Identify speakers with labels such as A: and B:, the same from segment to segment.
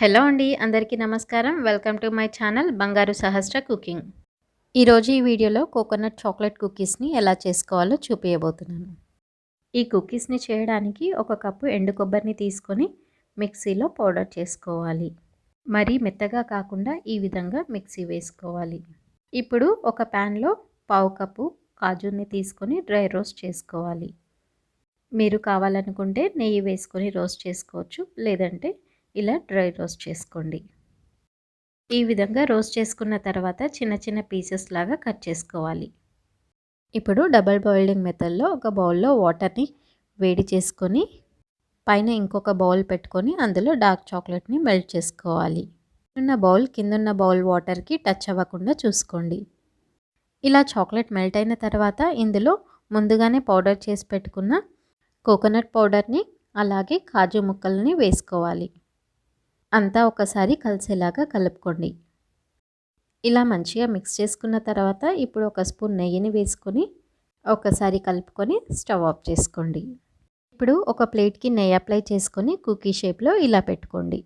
A: Hello అండి అందరికీ నమస్కారం. వెల్కమ్ టు మై ఛానల్ బంగారు సహస్ర కుకింగ్. ఈరోజు ఈ వీడియోలో కోకోనట్ చాక్లెట్ కుకీస్ని ఎలా చేసుకోవాలో చూపించబోతున్నాను ఈ కుకీస్ని చేయడానికి ఒక కప్పు ఎండు కొబ్బరిని తీసుకొని మిక్సీలో పౌడర్ చేసుకోవాలి. మరీ మెత్తగా కాకుండా ఈ విధంగా మిక్సీ వేసుకోవాలి. ఇప్పుడు ఒక ప్యాన్లో పావు కప్పు కాజుని తీసుకొని డ్రై రోస్ట్ చేసుకోవాలి. మీరు కావాలనుకుంటే నెయ్యి వేసుకొని రోస్ట్ చేసుకోవచ్చు లేదంటే ఇలా డ్రై రోస్ట్ చేసుకోండి. ఈ విధంగా రోస్ట్ చేసుకున్న తర్వాత చిన్న చిన్న పీసెస్ లాగా కట్ చేసుకోవాలి. ఇప్పుడు డబల్ బాయిలింగ్ మెథడ్లో ఒక బౌల్లో వాటర్ని వేడి చేసుకొని పైన ఇంకొక బౌల్ పెట్టుకొని అందులో డార్క్ చాక్లెట్ని మెల్ట్ చేసుకోవాలి. ఉన్న బౌల్ కిందున్న బౌల్ వాటర్కి టచ్ అవ్వకుండా చూసుకోండి. ఇలా చాక్లెట్ మెల్ట్ అయిన తర్వాత ఇందులో ముందుగానే పౌడర్ చేసి పెట్టుకున్న కోకోనట్ పౌడర్ని అలాగే కాజు ముక్కల్ని వేసుకోవాలి. అంతా ఒకసారి కలిసేలాగా కలుపుకోండి. ఇలా మంచిగా మిక్స్ చేసుకున్న తర్వాత ఇప్పుడు ఒక స్పూన్ నెయ్యిని వేసుకొని ఒకసారి కలుపుకొని స్టవ్ ఆఫ్ చేసుకోండి. ఇప్పుడు ఒక ప్లేట్కి నెయ్యి అప్లై చేసుకొని కుకీ షేప్లో ఇలా పెట్టుకోండి.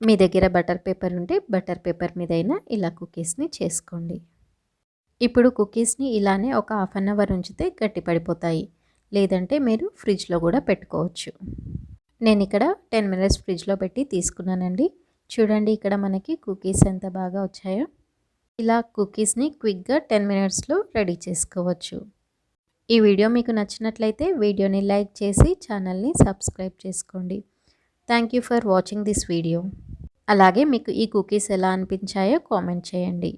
A: మీ దగ్గర బటర్ పేపర్ ఉంటే బటర్ పేపర్ మీదైనా ఇలా కుకీస్ని చేసుకోండి. ఇప్పుడు కుకీస్ని ఇలానే ఒక హాఫ్ అన్ అవర్ ఉంచితే గట్టి పడిపోతాయి లేదంటే మీరు ఫ్రిడ్జ్లో కూడా పెట్టుకోవచ్చు. నేను ఇక్కడ టెన్ మినిట్స్ ఫ్రిడ్జ్లో పెట్టి తీసుకున్నానండి. చూడండి ఇక్కడ మనకి కుకీస్ ఎంత బాగా వచ్చాయో. ఇలా కుకీస్ని క్విక్గా టెన్ మినిట్స్లో రెడీ చేసుకోవచ్చు. ఈ వీడియో మీకు నచ్చినట్లయితే వీడియోని లైక్ చేసి ఛానల్ని సబ్స్క్రైబ్ చేసుకోండి. Thank you for watching this video. అలాగే మీకు ఈ కుకీస్ ఎలా అనిపించాయో కామెంట్ చేయండి.